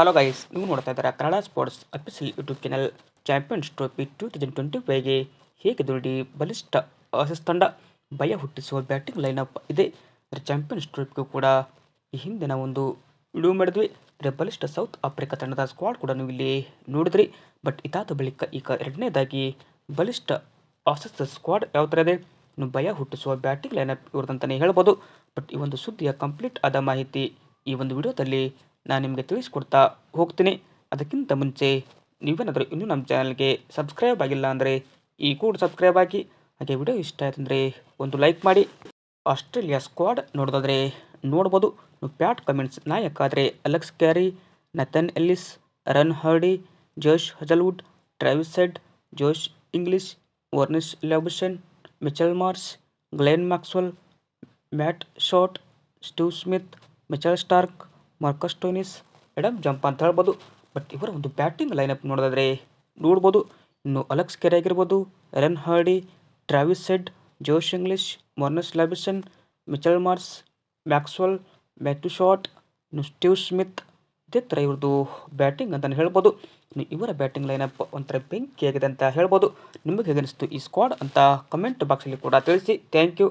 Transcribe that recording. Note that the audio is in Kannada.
ಹಲೋ ಗೈಸ್ ನೀವು ನೋಡ್ತಾ ಇದ್ದಾರೆ Kannada sports official YouTube channel champions trophy two thousand twenty ಫೈವ್ಗೆ ಹೇಗೆ ದುಡಿ ಬಲಿಷ್ಠ ಆಸೀಸ್ ತಂಡ ಭಯ ಹುಟ್ಟಿಸುವ ಬ್ಯಾಟಿಂಗ್ ಲೈನಪ್ ಇದೆ. ಅಂದರೆ ಚಾಂಪಿಯನ್ಸ್ ಟ್ರೋಫಿಗೂ ಕೂಡ ಈ ಹಿಂದಿನ ಒಂದು ವಿಡಿಯೋ ಮಾಡಿದ್ವಿ. ಅಂದರೆ ಬಲಿಷ್ಠ ಸೌತ್ ಆಫ್ರಿಕಾ ತಂಡದ ಸ್ಕ್ವಾಡ್ ಕೂಡ ನೀವು ಇಲ್ಲಿ ನೋಡಿದ್ರಿ. ಬಟ್ ಇದಾದ ಬಳಿಕ ಈಗ ಎರಡನೇದಾಗಿ ಬಲಿಷ್ಠ ಆಸಸ್ತ ಸ್ಕ್ವಾಡ್ ಯಾವ ಥರ ಇದೆ? ಇನ್ನು ಭಯ ಹುಟ್ಟಿಸುವ ಬ್ಯಾಟಿಂಗ್ ಲೈನಪ್ ಇವ್ರದಂತಲೇ ಹೇಳ್ಬೋದು. ಬಟ್ ಈ ಒಂದು ಸುದ್ದಿಯ ಕಂಪ್ಲೀಟ್ ಆದ ಮಾಹಿತಿ ಈ ಒಂದು ವಿಡಿಯೋದಲ್ಲಿ ನಾನು ನಿಮಗೆ ತಿಳಿಸ್ಕೊಡ್ತಾ ಹೋಗ್ತೀನಿ. ಅದಕ್ಕಿಂತ ಮುಂಚೆ ನೀವೇನಾದರೂ ಇನ್ನೂ ನಮ್ಮ ಚಾನಲ್ಗೆ ಸಬ್ಸ್ಕ್ರೈಬ್ ಆಗಿಲ್ಲ ಅಂದರೆ ಈ ಕೂಡ ಸಬ್ಸ್ಕ್ರೈಬ್ ಆಗಿ. ಹಾಗೆ ವಿಡಿಯೋ ಇಷ್ಟ ಆಯ್ತಂದರೆ ಒಂದು ಲೈಕ್ ಮಾಡಿ. ಆಸ್ಟ್ರೇಲಿಯಾ ಸ್ಕ್ವಾಡ್ ನೋಡೋದಾದರೆ ನೋಡ್ಬೋದು. ಪ್ಯಾಟ್ ಕಮೆಂಟ್ಸ್ ನಾಯಕ ಆದರೆ Alex Carey, Nathan Ellis, Aaron Hardie, Josh Hazlewood, Travis Head Josh Inglis Marnus Labuschagne Mitchell Marsh, Glenn Maxwell, Matt Short Steve Smith, Mitchell Starc Marcus Stoinis Adam Zampa ಅಂತ ಹೇಳ್ಬೋದು. ಬಟ್ ಇವರ ಒಂದು ಬ್ಯಾಟಿಂಗ್ ಲೈನಪ್ ನೋಡೋದಾದರೆ ನೋಡ್ಬೋದು. ಇನ್ನು ಅಲೆಕ್ಸ್ ಕೆರೆ ಆಗಿರ್ಬೋದು Aaron Hardie Travis Head Josh Inglis Marnus Labuschagne Mitchell Marsh Maxwell Matthew Short ಇನ್ನು ಸ್ಟೀವ್ ಸ್ಮಿತ್ ಇದೇ ಥರ ಇವ್ರದ್ದು ಬ್ಯಾಟಿಂಗ್ ಅಂತಲೇ ಹೇಳ್ಬೋದು. ಇನ್ನು ಇವರ ಬ್ಯಾಟಿಂಗ್ ಲೈನಪ್ ಒಂಥರ ಬೆಂಕಿ ಆಗಿದೆ ಅಂತ ಹೇಳ್ಬೋದು. ನಿಮಗೆ ಹೇಗೆ ಅನಿಸ್ತು ಈ ಸ್ಕ್ವಾಡ್ ಅಂತ ಕಮೆಂಟ್ ಬಾಕ್ಸಲ್ಲಿ ಕೂಡ ತಿಳಿಸಿ. Thank you